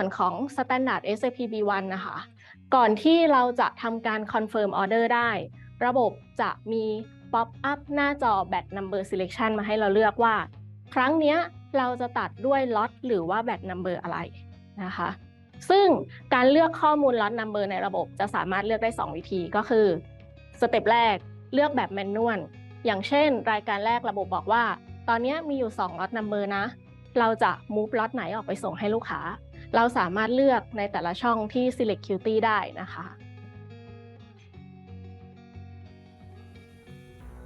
วนของ Standard SAP B1 นะคะ ก่อนที่เราจะทำการ confirm order ได้ ระบบจะมี pop up หน้าจอ batch number selection มาให้เราเลือกว่า ครั้งนี้เราจะตัดด้วย lot หรือว่า batch number อะไรนะคะ ซึ่งการเลือกข้อมูล lot number ในระบบจะสามารถเลือกได้ 2 วิธีก็คือสเต็ปแรกเลือกแบบแมนนวลอย่างเช่น รายการแรกระบบบอกว่า ตอนนี้มีอยู่2 lot number นะเราจะ move lot ไหนออกไปส่งให้ลูกค้า เราสามารถเลือกในแต่ละช่องที่ select queue ได้นะคะ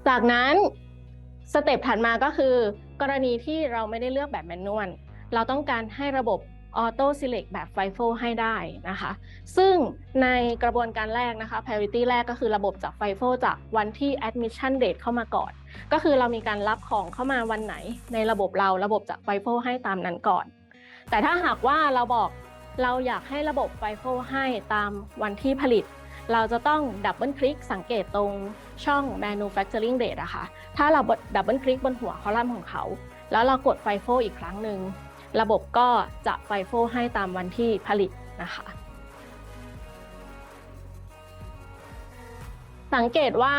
จากนั้นสเต็ปถัดมาก็คือ กรณีที่เราไม่ได้เลือกแบบแมนนวลเราต้องการให้ระบบ Auto Select แบบ FIFO ให้ได้นะคะ ซึ่งในกระบวนการแรกนะคะ Priority แรกก็คือระบบจาก FIFO จากวันที่ Admission Date เข้ามาก่อน ก็คือเรามีการรับของเข้ามาวันไหนในระบบเราระบบจาก FIFO ให้ตามนั้นก่อน แต่ถ้าหากว่าเราบอกเราอยากให้ระบบ FIFO ให้ตามวันที่ผลิต เราจะต้องดับเบิลคลิกสังเกตตรงช่อง manufacturing date อะค่ะถ้าเราดับเบิลคลิกบนหัวคอลัมน์ของเขา แล้วเรากด FIFO อีกครั้งหนึ่งระบบก็จะ FIFO ให้ตามวันที่ผลิตนะคะ สังเกตว่า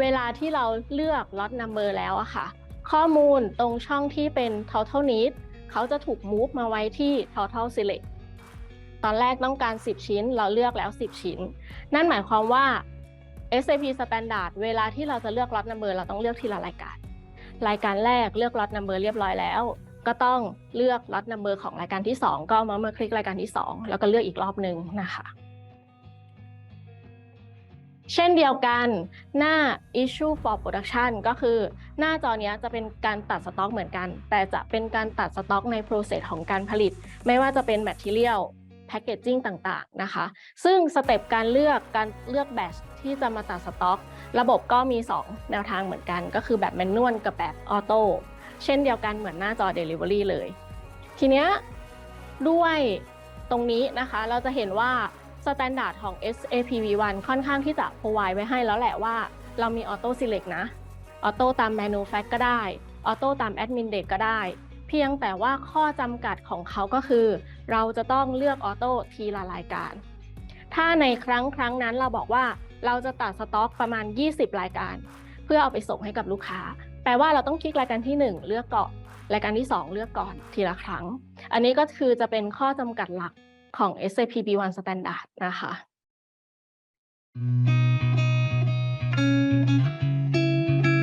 เวลาที่เราเลือก lot number แล้วอะค่ะ ข้อมูลตรงช่องที่เป็น total need เขาจะถูกมูฟมาไว้ที่ total select ตอนแรกต้องการ 10 ชิ้น เราเลือกแล้ว 10 ชิ้น นั่นหมายความว่า SAP Standard เวลาที่เราจะเลือก lot number เราต้องเลือกทีละรายการ รายการแรกเลือก lot number เรียบร้อยแล้ว ก็ต้องเลือก lot number ของรายการที่ 2 ก็มาเมื่อคลิกรายการที่ 2 แล้วก็เลือกอีกรอบหนึ่งนะคะ เช่นเดียวกันหน้า issue for production ก็คือหน้าจอเนี้ยจะเป็นการตัดสต็อกเหมือนกัน แต่จะเป็นการตัดสต็อกใน process ของการผลิต ไม่ว่าจะเป็น material packaging ต่างๆ นะคะ ซึ่งสเต็ปการเลือกการเลือก batch ที่จะมาตัดสต็อก ระบบก็มี 2 แนวทางเหมือนกัน ก็คือแบบแมนนวลกับแบบออโต้เช่นเดียวกันเหมือนหน้าจอ Delivery เลย ทีเนี้ยด้วยตรงนี้นะคะเราจะเห็นว่า สแตนดาร์ดของ SAP V1 ค่อนข้างที่จะ provide ไว้ให้แล้วแหละว่า เรามี Auto Select นะ ออโต้ตาม Manufact ก็ได้ ออโต้ตาม Admin Date ก็ได้ เพียงแต่ว่าข้อจำกัดของเขาก็คือ เราจะต้องเลือกออโต้ทีละรายการ ถ้าในครั้งครั้งนั้นเราบอกว่าเราจะตัดสต็อกประมาณ 20 รายการ เพื่อเอาไปส่งให้กับลูกค้า แปลว่าเราต้องคลิกรายการที่ 1 เลือกก่อนรายการที่ 2 เลือกก่อนทีละครั้ง อันนี้ก็คือจะเป็นข้อจำกัดหลัก ของ SAP B1 Standard นะคะ